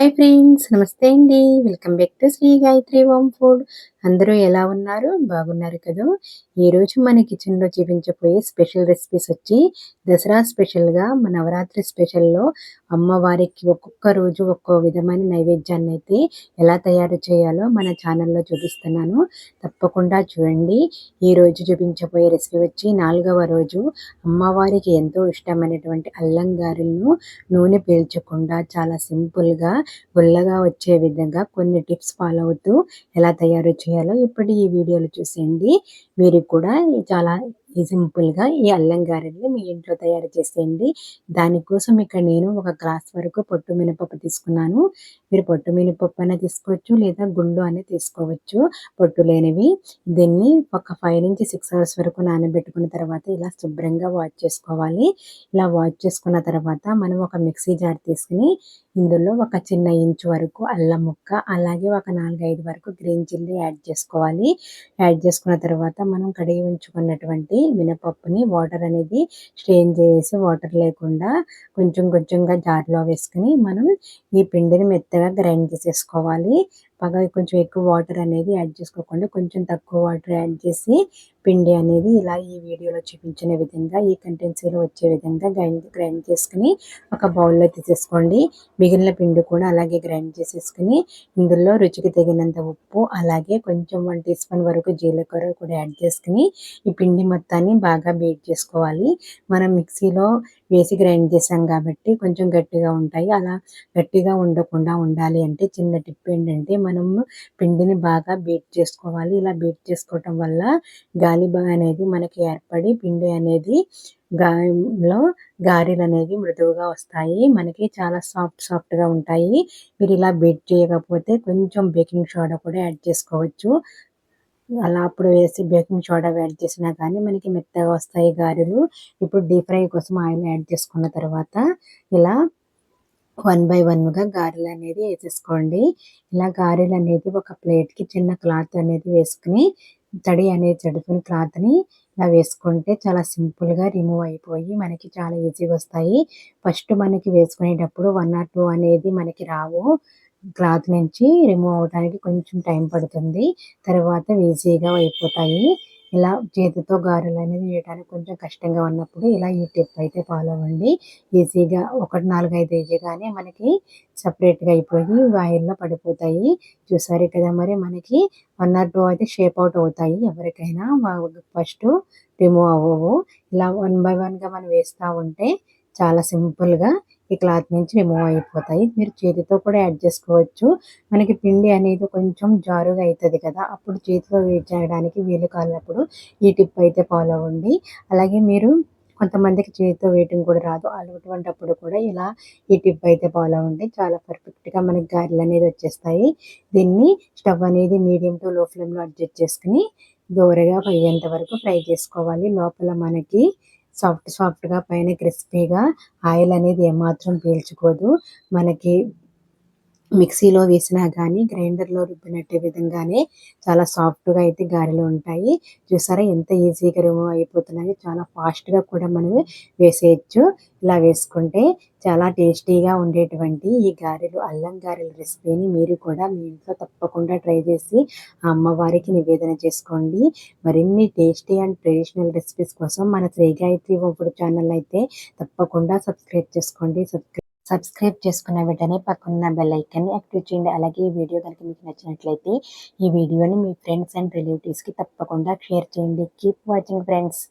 Hi friends నమస్తే అండి. Welcome back to Sri Gayatri home food. అందరూ ఎలా ఉన్నారు? బాగున్నారు కదా? ఈరోజు మన కిచెన్లో చూపించబోయే స్పెషల్ రెసిపీస్ వచ్చి దసరా స్పెషల్గా మన నవరాత్రి స్పెషల్లో అమ్మవారికి ఒక్కొక్క రోజు ఒక్కో విధమైన నైవేద్యాన్ని అయితే ఎలా తయారు చేయాలో మన ఛానల్లో చూపిస్తున్నాను. తప్పకుండా చూడండి. ఈరోజు చూపించబోయే రెసిపీ వచ్చి నాలుగవ రోజు అమ్మవారికి ఎంతో ఇష్టమైనటువంటి అల్లం గారెలను నూనె పీల్చకుండా చాలా సింపుల్గా గుల్లగా వచ్చే విధంగా కొన్ని టిప్స్ ఫాలో అవుతూ ఎలా తయారు చేయాలో ఇప్పుడు ఈ వీడియోలో చూసేయండి. మీరు కూడా చాలా సింపుల్గా ఈ అల్లం గారెల్ని మీ ఇంట్లో తయారు చేసేయండి. దానికోసం ఇక్కడ నేను ఒక గ్లాస్ వరకు పొట్టు మినపప్పు తీసుకున్నాను. మీరు పొట్టు మినపప్పు అయినా తీసుకోవచ్చు లేదా గుండు అనేది తీసుకోవచ్చు. పొట్టు లేనివి దీన్ని ఒక ఫైవ్ నుంచి సిక్స్ అవర్స్ వరకు నానబెట్టుకున్న తర్వాత ఇలా శుభ్రంగా వాష్ చేసుకోవాలి. ఇలా వాష్ చేసుకున్న తర్వాత మనం ఒక మిక్సీ జార్ తీసుకుని ఇందులో ఒక చిన్న ఇంచు వరకు అల్లం ముక్క అలాగే ఒక నాలుగైదు వరకు గ్రీన్ చిల్లీ యాడ్ చేసుకోవాలి. యాడ్ చేసుకున్న తర్వాత మనం కడిగి ఉంచుకున్నటువంటి మినపప్పుని వాటర్ అనేది స్ట్రెయిన్ చేసి వాటర్ లేకుండా కొంచెం కొంచెంగా జార్లో వేసుకుని మనం ఈ పిండిని మెత్తగా గ్రైండ్ చేసేసుకోవాలి. బాగా కొంచెం ఎక్కువ వాటర్ అనేది యాడ్ చేసుకోకుండా కొంచెం తక్కువ వాటర్ యాడ్ చేసి పిండి అనేది ఇలా ఈ వీడియోలో చూపించిన విధంగా ఈ కంటెన్సీలో వచ్చే విధంగా గ్రైండ్ గ్రైండ్ చేసుకుని ఒక బౌల్లో తీసేసుకోండి. మిగిలిన పిండి కూడా అలాగే గ్రైండ్ చేసేసుకుని ఇందులో రుచికి తగినంత ఉప్పు అలాగే కొంచెం వన్ టీ స్పూన్ వరకు జీలకర్ర కూడా యాడ్ చేసుకుని ఈ పిండి మొత్తాన్ని బాగా బీట్ చేసుకోవాలి. మనం మిక్సీలో వేసి గ్రైండ్ చేసాం కాబట్టి కొంచెం గట్టిగా ఉంటాయి. అలా గట్టిగా ఉండకుండా ఉండాలి అంటే చిన్న టిప్ ఏంటంటే మనము పిండిని బాగా బీట్ చేసుకోవాలి. ఇలా బీట్ చేసుకోవటం వల్ల గాలి అనేది మనకి ఏర్పడి పిండి అనేది గాయంలో గారెలు అనేవి మృదువుగా వస్తాయి. మనకి చాలా సాఫ్ట్ సాఫ్ట్గా ఉంటాయి. మీరు ఇలా బీట్ చేయకపోతే కొంచెం బేకింగ్ సోడా కూడా యాడ్ చేసుకోవచ్చు. అలా అప్పుడు వేసి బేకింగ్ సోడా యాడ్ చేసినా కానీ మనకి మెత్తగా వస్తాయి గారెలు. ఇప్పుడు డీప్ ఫ్రై కోసం ఆయిల్ యాడ్ చేసుకున్న తర్వాత ఇలా వన్ బై వన్గా గారెలు అనేది వేసేసుకోండి. ఇలా గారెలు అనేది ఒక ప్లేట్కి చిన్న క్లాత్ అనేది వేసుకుని తడి అనేది చెడుకుని క్లాత్ని ఇలా వేసుకుంటే చాలా సింపుల్గా రిమూవ్ అయిపోయి మనకి చాలా ఈజీగా వస్తాయి. ఫస్ట్ మనకి వేసుకునేటప్పుడు వన్ ఆర్ టూ అనేది మనకి రావు. క్లాత్ నుంచి రిమూవ్ అవడానికి కొంచెం టైం పడుతుంది. తర్వాత ఈజీగా అయిపోతాయి. ఇలా చేతితో గారెలు అనేది వేయడానికి కొంచెం కష్టంగా ఉన్నప్పుడు ఇలా ఈ టిప్ అయితే ఫాలో అవ్వండి. ఈజీగా ఒకటి నాలుగైదు వేయగానే మనకి సపరేట్గా అయిపోయి వాయిల్లో పడిపోతాయి. చూసారు కదా మరి మనకి వన్ ఆర్ టూ అయితే షేప్ అవుట్ అవుతాయి. ఎవరికైనా ఫస్ట్ రిమూవ్ అవ్వవు. ఇలా వన్ బై వన్గా మనం వేస్తూ ఉంటే చాలా సింపుల్గా ఈ క్లాత్ నుంచి రిమూవ్ అయిపోతాయి. మీరు చేతితో కూడా యాడ్ చేసుకోవచ్చు. మనకి పిండి అనేది కొంచెం జారుగా అవుతుంది కదా అప్పుడు చేతితో చేయడానికి వీలు కానప్పుడు ఈ టిప్ అయితే ఫాలో అవ్వండి. అలాగే మీరు కొంతమందికి చేతితో వేయటం కూడా రాదు అటువంటిప్పుడు కూడా ఇలా ఈ టిప్ అయితే ఫాలో అవ్వండి. చాలా పర్ఫెక్ట్గా మనకి గారెలు అనేది వచ్చేస్తాయి. దీన్ని స్టవ్ అనేది మీడియం టు లో ఫ్లేమ్లో అడ్జస్ట్ చేసుకుని దూరగా అయ్యేంత వరకు ఫ్రై చేసుకోవాలి. లోపల మనకి సాఫ్ట్ సాఫ్ట్గా పైన క్రిస్పీగా ఆయిల్ అనేది ఏమాత్రం పీల్చుకోదు. మనకి మిక్సీలో వేసినా కానీ గ్రైండర్లో రుబ్బినట్టే విధంగానే చాలా సాఫ్ట్గా అయితే గారెలు ఉంటాయి. చూసారా ఎంత ఈజీగా రిమూవ్ అయిపోతున్నాయి చాలా ఫాస్ట్గా కూడా మనం వేసేయచ్చు. ఇలా వేసుకుంటే చాలా టేస్టీగా ఉండేటువంటి ఈ గారెలు అల్లం గారెల రెసిపీని మీరు కూడా మీ ఇంట్లో తప్పకుండా ట్రై చేసి ఆ అమ్మవారికి నివేదన చేసుకోండి. మరిన్ని టేస్టీ అండ్ ట్రెడిషనల్ రెసిపీస్ కోసం మన శ్రీ గాయత్రి ఛానల్ అయితే తప్పకుండా సబ్స్క్రైబ్ చేసుకోండి. సబ్స్క్రైబ్ సబ్స్క్రైబ్ చేసుకున్న వెంటనే పక్కన బెల్ ఐకాన్ని యాక్టివ్ చేయండి. అలాగే ఈ వీడియో కనుక మీకు నచ్చినట్లయితే ఈ వీడియోని మీ ఫ్రెండ్స్ అండ్ రిలేటివ్స్కి తప్పకుండా షేర్ చేయండి. Keep watching friends